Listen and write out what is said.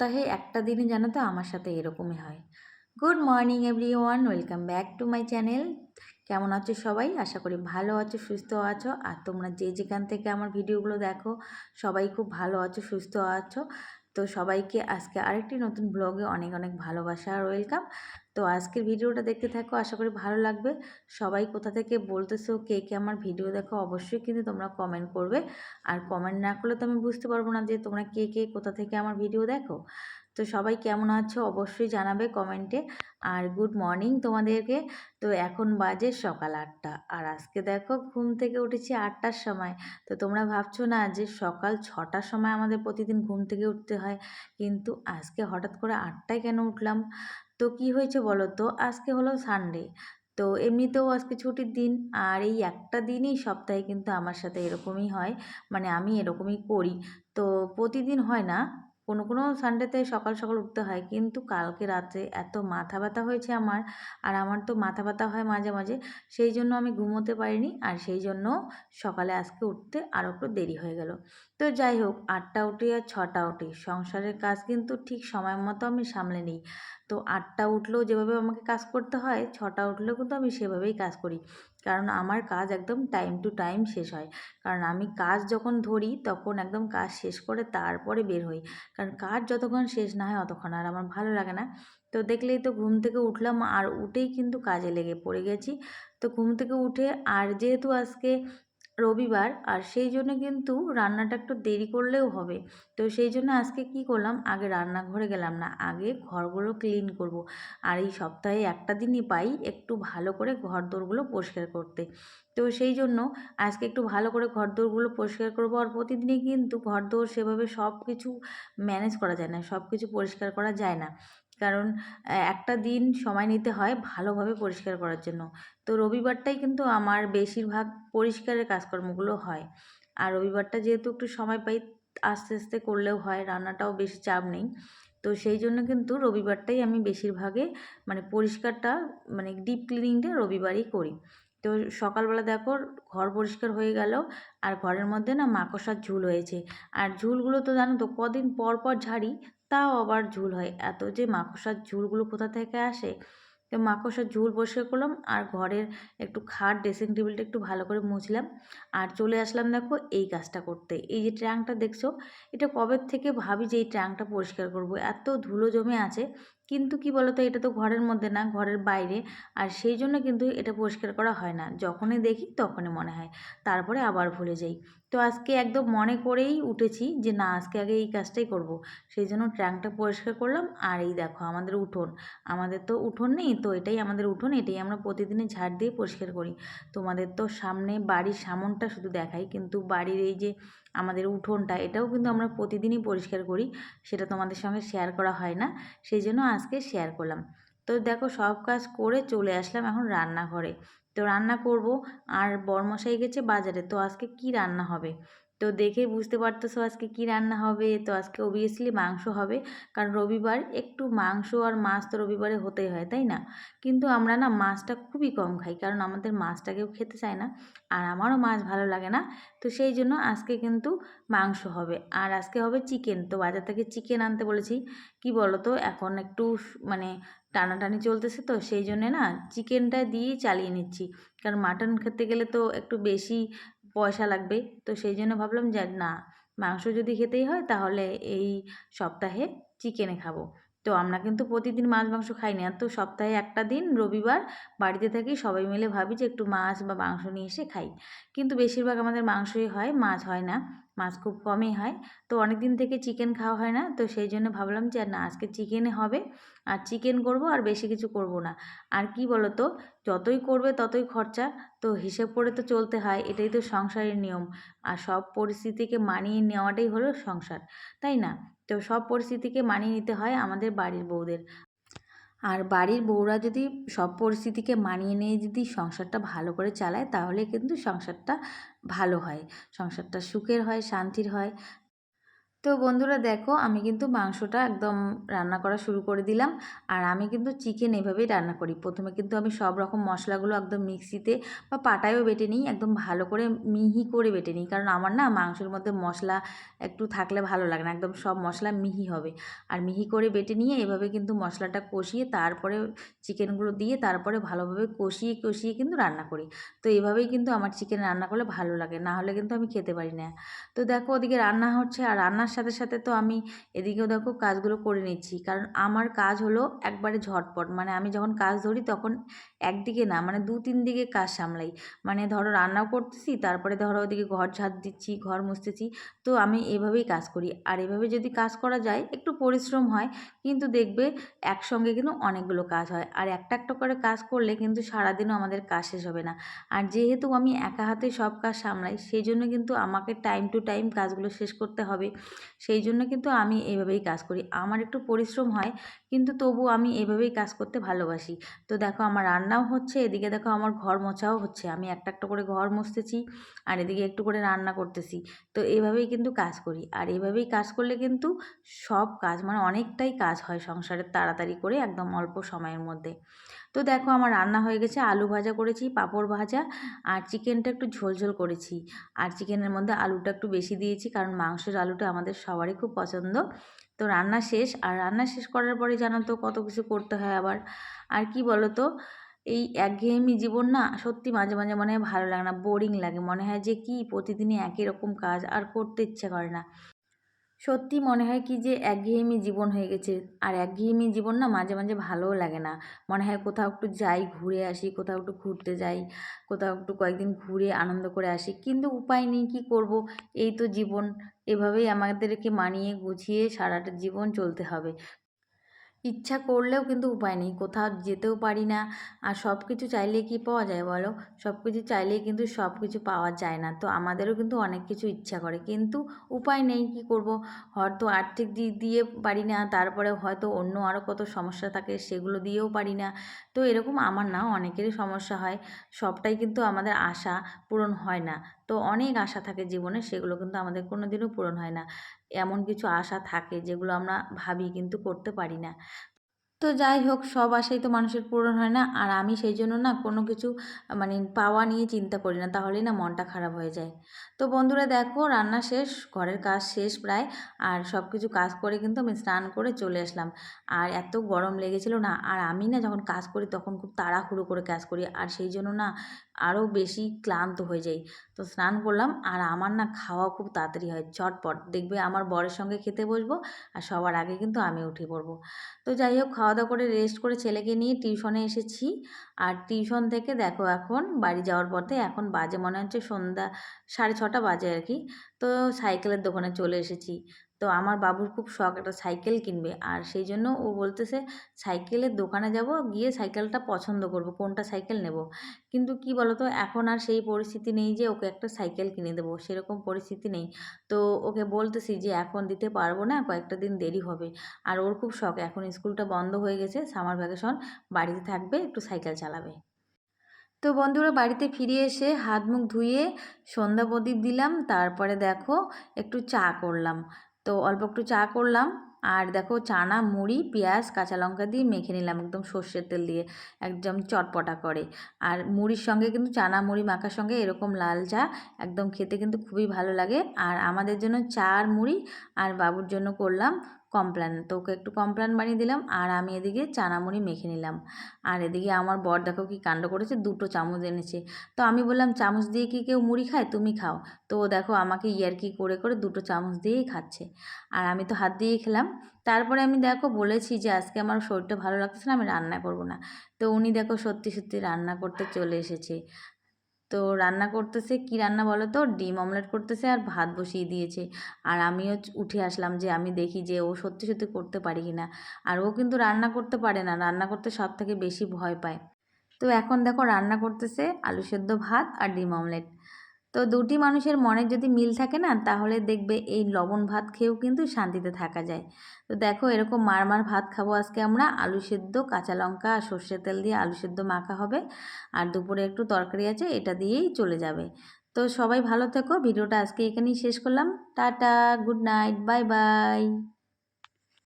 সপ্তাহে একটা দিনে জানো তো আমার সাথে এরকমই হয়। Good morning everyone welcome back to my channel. কেমন আছো সবাই? আশা করি ভালো আছো, সুস্থ আছো। আর তোমরা যে যেখান থেকে আমার ভিডিওগুলো দেখো, সবাই খুব ভালো আছো, সুস্থ আছো। তো সবাইকে আজকে আরেকটি নতুন ব্লগে অনেক অনেক ভালোবাসা আর ওয়েলকাম। তো আজকের ভিডিওটা দেখতে থাকো, আশা করি ভালো লাগবে। সবাই কোথা থেকে বলতেছো, কে কে আমার ভিডিও দেখো, অবশ্যই কিন্তু তোমরা কমেন্ট করবে। আর কমেন্ট না করলে তো আমি বুঝতে পারব না যে তোমরা কে কে কোথা থেকে আমার ভিডিও দেখো। তো সবাই কেমন আছো অবশ্যই জানাবে কমেন্টে আর গুড মর্নিং তোমাদেরকে। তো এখন বাজে সকাল আটটা। আর আজকে দেখো ঘুম থেকে উঠেছি আটটার সময়। তো তোমরা ভাবছ না যে সকাল ছটার সময় আমাদের প্রতিদিন ঘুম থেকে উঠতে হয়? কিন্তু আজকে হঠাৎ করে আটটায় কেন উঠলাম? তো কি হয়েছে বলো তো? আজকে হলো সানডে তো এমনিতেও আজকে ছুটির দিন। আর এই একটা দিনই সপ্তাহে কিন্তু আমার সাথে এরকমই হয়। মানে আমি এরকমই করি। তো প্রতিদিন হয় না। কোনো কোনো সানডেতে সকাল সকাল উঠতে হয়। কিন্তু কালকে রাতে এত মাথা ব্যথা হয়েছে আমার, আর আমার তো মাথা ব্যথা হয় মাঝে মাঝে। সেই জন্য আমি ঘুমোতে পারিনি, আর সেই জন্য সকালে আজকে উঠতে আরও একটু দেরি হয়ে গেল। তো যাই হোক, আটটা উঠি আর ছটা উঠি। সংসারের কাজ কিন্তু ঠিক সময় মতো আমি সামলে নিই। তো আটটা উঠলেও যেভাবে আমাকে কাজ করতে হয়, ছটা উঠলেও কিন্তু আমি সেভাবেই কাজ করি। কারণ আমার কাজ একদম টাইম টু টাইম শেষ হয়। কারণ আমি কাজ যখন ধরি, তখন একদম কাজ শেষ করে তারপরে বের হই। কারণ কাজ যতক্ষণ শেষ না হয়, অতক্ষণ আর আমার ভালো লাগে না। তো দেখলেই তো ঘুম থেকে উঠলাম, আর উঠেই কিন্তু কাজে লেগে পড়ে গেছি। তো ঘুম থেকে উঠে, আর যেহেতু আজকে রবিবার আর সেই জন্য কিন্তু রান্নাটা একটু দেরি করলেও হবে। তো সেই জন্য আজকে কি করলাম? আগে রান্নাঘরে গেলাম না, আগে ঘরগুলো ক্লিন করব। আর এই সপ্তাহে একটা দিনই পাই একটু ভালো করে ঘর দোরগুলো পরিষ্কার করতে। তো সেই জন্য আজকে একটু ভালো করে ঘর দোরগুলো পরিষ্কার করব আর প্রতিদিনই কিন্তু ঘর দোর সেভাবে সব কিছু ম্যানেজ করা যায় না সব কিছু পরিষ্কার করা যায় না। কারণ একটা দিন সময় নিতে হয় ভালোভাবে পরিষ্কার করার জন্য। তো রবিবারটাই কিন্তু আমার বেশিরভাগ পরিষ্কারের কাজকর্মগুলো হয়। আর রবিবারটা যেহেতু একটু সময় পাই, আস্তে আস্তে করলেও হয়, রান্নাটাও বেশি চাপ নেই। তো সেই জন্য কিন্তু রবিবারটাই আমি বেশিরভাগে মানে পরিষ্কারটা মানে ডিপ ক্লিনিংটা রবিবারই করি। তো সকালবেলা দেখো, ঘর পরিষ্কার হয়ে গেল, আর ঘরের মধ্যে না মাকড়সার ঝুল হয়েছে। আর ঝুলগুলো তো জানো তো, কদিন পর পর ঝাড়ি তাও আবার ঝুল হয়। এত যে মাকড়সার ঝুলগুলো কোথা থেকে আসে? তো মাকড়সার ঝুল বসে করলাম আর ঘরের একটু খাট ড্রেসিং টেবিলটা একটু ভালো করে মুছলাম। আর চলে আসলাম দেখো এই কাজটা করতে। এই যে ট্যাঙ্কটা দেখছ, এটা কবে থেকে ভাবি যে এই ট্যাঙ্কটা পরিষ্কার করব? এত ধুলো জমে আছে কিন্তু কি বলতো, এটা তো ঘরের মধ্যে না, ঘরের বাইরে। আর সেই জন্য কিন্তু এটা পরিষ্কার করা হয় না। যখনই দেখি তখনই মনে হয়। তারপরে আবার ভুলে যাই। তো আজকে একদম মনে করেই উঠেছি যে, না, আজকে আগে এই কাজটাই করব। সেই জন্য ট্যাঙ্কটা পরিষ্কার করলাম। আর এই দেখো, আমাদের উঠোন। আমাদের তো উঠোন নেই, তো এটাই আমাদের উঠোন, এটাই আমরা প্রতিদিনই ঝাড় দিয়ে পরিষ্কার করি। তোমাদের তো সামনে বাড়ির সামনটা শুধু দেখাই। কিন্তু বাড়ির এই যে আমাদের উঠোনটা, এটাও কিন্তু আমরা প্রতিদিনই পরিষ্কার করি, সেটা তোমাদের সঙ্গে শেয়ার করা হয় না, সেই জন্য আজকে শেয়ার করলাম। তো দেখো সব কাজ করে চলে আসলাম এখন রান্নাঘরে। তো রান্না করব, আর বরমশাই গেছে বাজারে, তো আজকে কি রান্না হবে? তো দেখে বুঝতে পারতেছো আজকে কি রান্না হবে। তো আজকে অবভিয়াসলি মাংস হবে। কারণ রবিবার একটু মাংস আর মাছ তো রবিবারে হতেই হয়, তাই না? কিন্তু আমরা না মাছটা খুবই কম খাই, কারণ আমাদের মাছটা কেউ খেতে চায় না। আর আমারও মাছ ভালো লাগে না। তো সেই জন্য আজকে কিন্তু মাংস হবে। আর আজকে হবে চিকেন তো বাজার থেকে চিকেন আনতে বলেছি। কি বলো তো এখন একটু মানে টানাটানি চলতেছে তো, সেই জন্যে না চিকেনটা দিয়েই চালিয়ে নিচ্ছি। কারণ মাটন খেতে গেলে তো একটু বেশি পয়সা লাগবে। তো সেই জন্য ভাবলাম যে, না, মাংস যদি খেতেই হয় তাহলে এই সপ্তাহে চিকেনে খাব। তো আমরা কিন্তু প্রতিদিন মাছ মাংস খাই না তো সপ্তাহে একটা দিন, রবিবার বাড়িতে থাকি, সবাই মিলে ভাবি যে, একটু মাছ বা মাংস নিয়ে এসে খাই। কিন্তু বেশিরভাগ আমাদের মাংসই হয়, মাছ হয় না। মাছ খুব কমই হয়। তো অনেক দিন থেকে চিকেন খাওয়া হয় না। তো সেই জন্য ভাবলাম যে না, আজকে চিকেনে হবে। আর চিকেন করব আর বেশি কিছু করব না। আর কি বলো তো যতই করবে ততই খরচা। তো হিসেব করে তো চলতে হয়, এটাই তো সংসারের নিয়ম। আর সব পরিস্থিতিকে মানিয়ে নেওয়াটাই হলো সংসার, তাই না? তো সব পরিস্থিতিকে মানিয়ে নিতে হয় আমাদের বাড়ির বউদের। আর বাড়ির বউরা যদি সব পরিস্থিতিকে মানিয়ে নিয়ে যদি সংসারটা ভালো করে চালায়, তাহলে কিন্তু সংসারটা ভালো হয়। সংসারটা সুখের হয়, শান্তির হয়। তো বন্ধুরা দেখো, আমি কিন্তু মাংসটা একদম রান্না করা শুরু করে দিলাম। আর আমি কিন্তু চিকেন এভাবেই রান্না করি। প্রথমে কিন্তু আমি সব রকম মশলাগুলো একদম মিক্সিতে বা পাটায়ও বেটে নিই, একদম ভালো করে মিহি করে বেটে নিই। কারণ আমার না মাংসের মধ্যে মশলা একটু থাকলে ভালো লাগে না, একদম সব মশলা মিহি হবে। আর মিহি করে বেটে নিয়ে এভাবে কিন্তু মশলাটা কষিয়ে তারপরে চিকেনগুলো দিয়ে তারপরে ভালোভাবে কষিয়ে কষিয়ে কিন্তু রান্না করি। তো এভাবেই কিন্তু আমার চিকেন রান্না করলে ভালো লাগে, না হলে কিন্তু আমি খেতে পারি না। তো দেখো ওদিকে রান্না হচ্ছে, আর রান্নার সাথে সাথে তো আমি এদিকেও দেখো কাজগুলো করে নিচ্ছি। কারণ আমার কাজ হলো একবারে ঝটপট। মানে আমি যখন কাজ ধরি তখন একদিকে না মানে দু তিন দিকে কাজ সামলাই। মানে ধরো রান্নাও করতেছি, তারপরে ধরো ওদিকে ঘর ঝাঁট দিচ্ছি, ঘর মুছতেছি, তো আমি এভাবেই কাজ করি। আর এভাবে যদি কাজ করা যায়, একটু পরিশ্রম হয়, কিন্তু দেখবে একসঙ্গে কিন্তু অনেকগুলো কাজ হয়। আর একটা একটা করে কাজ করলে কিন্তু সারাদিনও আমাদের কাজ শেষ হবে না। আর যেহেতু আমি একা হাতে সব কাজ সামলাই, সেই জন্য কিন্তু আমাকে টাইম টু টাইম কাজগুলো শেষ করতে হবে। সেই জন্য কিন্তু আমি এভাবেই কাজ করি। আমার একটু পরিশ্রম হয়, কিন্তু তবু আমি এভাবেই কাজ করতে ভালোবাসি। তো দেখো, আমার রান্নাও হচ্ছে, এদিকে দেখো আমার ঘর মোছাও হচ্ছে, আমি একটা একটা করে ঘর মুছতেছি আর এদিকে একটু করে রান্না করতেছি। তো এভাবেই কিন্তু কাজ করি। আর এভাবেই কাজ করলে কিন্তু সব কাজ মানে অনেকটাই কাজ হয় সংসারের তাড়াতাড়ি করে একদম অল্প সময়ের মধ্যে। তো দেখো আমার রান্না হয়ে গেছে, আলু ভাজা করেছি, পাঁপড় ভাজা আর চিকেনটা একটু ঝোলঝোল করেছি। আর চিকেনের মধ্যে আলুটা একটু বেশি দিয়েছি কারণ মাংসের আলুটা আমাদের সবারই খুব পছন্দ। তো রান্না শেষ, আর রান্না শেষ করার পরে জানো তো কত কিছু করতে হয় আবার। আর কি বলো তো এই একঘেয়েমি জীবন না সত্যি মাঝে মাঝে মনে হয় ভালো লাগে না বোরিং লাগে। মনে হয় যে কি প্রতিদিনই একই রকম কাজ আর করতে ইচ্ছে করে না। সত্যি মনে হয় কি যে একঘেয়েমি জীবন হয়ে গেছে। আর একঘেয়েমি জীবন না মাঝে মাঝে ভালোও লাগে না। মনে হয় কোথাও একটু যাই, ঘুরে আসি, কোথাও একটু ঘুরতে যাই, কোথাও একটু কয়েকদিন ঘুরে আনন্দ করে আসি। কিন্তু উপায় নেই, কী করব? এই তো জীবন। এভাবেই আমাদেরকে মানিয়ে, গুছিয়ে সারাটা জীবন চলতে হবে। ইচ্ছা করলেও কিন্তু উপায় নেই। কোথাও যেতেও পারি না। আর সব কিছু চাইলে কি পাওয়া যায় বলো? সব কিছু চাইলেই কিন্তু সব কিছু পাওয়া যায় না। তো আমাদেরও কিন্তু অনেক কিছু ইচ্ছা করে। কিন্তু উপায় নেই কি করব? হয়তো আর্থিক দিক দিয়ে পারি না। তারপরে হয়তো অন্য আরও কত সমস্যা থাকে সেগুলো দিয়েও পারি না। তো এরকম আমার না অনেকেরই সমস্যা হয়। সবটাই কিন্তু আমাদের আশা পূরণ হয় না। তো অনেক আশা থাকে জীবনে। সেগুলো কিন্তু আমাদের কোনো দিনও পূরণ হয় না। এমন কিছু আশা থাকে যেগুলো আমরা ভাবি কিন্তু করতে পারি না। তো যাই হোক, সব আশাই তো মানুষের পূরণ হয় না। আর আমি সেই জন্য না কোনো কিছু মানে পাওয়া নিয়ে চিন্তা করি না, তাহলেই না মনটা খারাপ হয়ে যায়। তো বন্ধুরা দেখো, রান্না শেষ, ঘরের কাজ শেষ প্রায়, আর সব কিছু কাজ করে কিন্তু আমি স্নান করে চলে আসলাম। আর এত গরম লেগেছিল না, আর আমি না যখন কাজ করি তখন খুব তাড়াহুড়ো করে কাজ করি, আর সেই জন্য না আরও বেশি ক্লান্ত হয়ে যাই। তো স্নান করলাম, আর আমার না খাওয়া খুব তাড়াতাড়ি হয় চটপট দেখবে আমার বরের সঙ্গে খেতে বসবো, আর সবার আগে কিন্তু আমি উঠে পড়ব। তো যাই হোক, খাওয়া দাওয়া করে রেস্ট করে ছেলেকে নিয়ে টিউশনে এসেছি। আর টিউশন থেকে দেখো এখন বাড়ি যাওয়ার পথে এখন বাজে মনে হচ্ছে সন্ধ্যা সাড়ে ছটা বাজে আর কি। তো সাইকেলের দোকানে চলে এসেছি। তো আমার বাবুর খুব শখ একটা সাইকেল কিনবে। আর সেই জন্য ও বলতেছে, সাইকেলের দোকানে যাব, গিয়ে সাইকেলটা পছন্দ করব, কোনটা সাইকেল নেব? কিন্তু কি বলতো, এখন আর সেই পরিস্থিতি নেই যে ওকে একটা সাইকেল কিনে দেবো, সেরকম পরিস্থিতি নেই। তো ওকে বলতেছি যে, এখন দিতে পারব না, কয়েকটা দিন দেরি হবে। আর ওর খুব শখ, এখন স্কুলটা বন্ধ হয়ে গেছে, সামার ভ্যাকেশন, বাড়িতে থাকবে, একটু সাইকেল চালাবে। তো বন্ধুরা, বাড়িতে ফিরে এসে হাত মুখ ধুয়ে সন্ধ্যা প্রদীপ দিলাম, তারপরে দেখো একটু চা করলাম। তো অল্প একটু চা করলাম। আর দেখো চানা, মুড়ি, পেঁয়াজ, কাঁচা লঙ্কা দিয়ে মেখে নিলাম একদম সর্ষের তেল দিয়ে, একদম চটপটা করে। আর মুড়ির সঙ্গে কিন্তু চানা, মুড়ি মাখার সঙ্গে এরকম লাল চা একদম খেতে কিন্তু খুবই ভালো লাগে। আর আমাদের জন্য চা আর মুড়ি আর বাবুর জন্য করলাম। কমপ্ল্যান তো ওকে একটু কমপ্ল্যান বানিয়ে দিলাম আর আমি এদিকে চানামুড়ি মেখে নিলাম। আর এদিকে আমার বর দেখো কি কাণ্ড করেছে, দুটো চামচ এনেছে। তো আমি বললাম, চামচ দিয়ে কি কেউ মুড়ি খায়? তুমি খাও। তো দেখো আমাকে ইয়ারকি করে করে দুটো চামচ দিয়েই খাচ্ছে। আর আমি তো হাত দিয়েই খেলাম। তারপরে আমি দেখো বলেছি যে, আজকে আমার শরীরটা ভালো লাগছে না, আমি রান্না করব না। তো উনি দেখো সত্যি সত্যি রান্না করতে চলে এসেছে। তো রান্না করতেছে, কি রান্না বলো তো ডিম অমলেট করতেছে আর ভাত বসিয়ে দিয়েছে। আর আমিও উঠে আসলাম যে আমি দেখি যে ও সত্যি সত্যি করতে পারি কি না আর ও কিন্তু রান্না করতে পারে না, রান্না করতে সব থেকে বেশি ভয় পায়। তো এখন দেখো রান্না করতেছে আলু সেদ্ধ ভাত আর ডিম অমলেট। তো দুটি মানুষের মনে যদি মিল থাকে না, তাহলে দেখবে এই লবণ ভাত খেয়েও কিন্তু শান্তিতে থাকা যায়। তো দেখো, এরকম মারমার ভাত খাব আজকে আমরা। আলু সেদ্ধ, কাঁচা লঙ্কা আর সর্ষের তেল দিয়ে আলু সেদ্ধ মাখা হবে। আর দুপুরে একটু তরকারি আছে, এটা দিয়েই চলে যাবে। তো সবাই ভালো থেকো। ভিডিওটা আজকে এখানেই শেষ করলাম। Tata, good night, bye bye.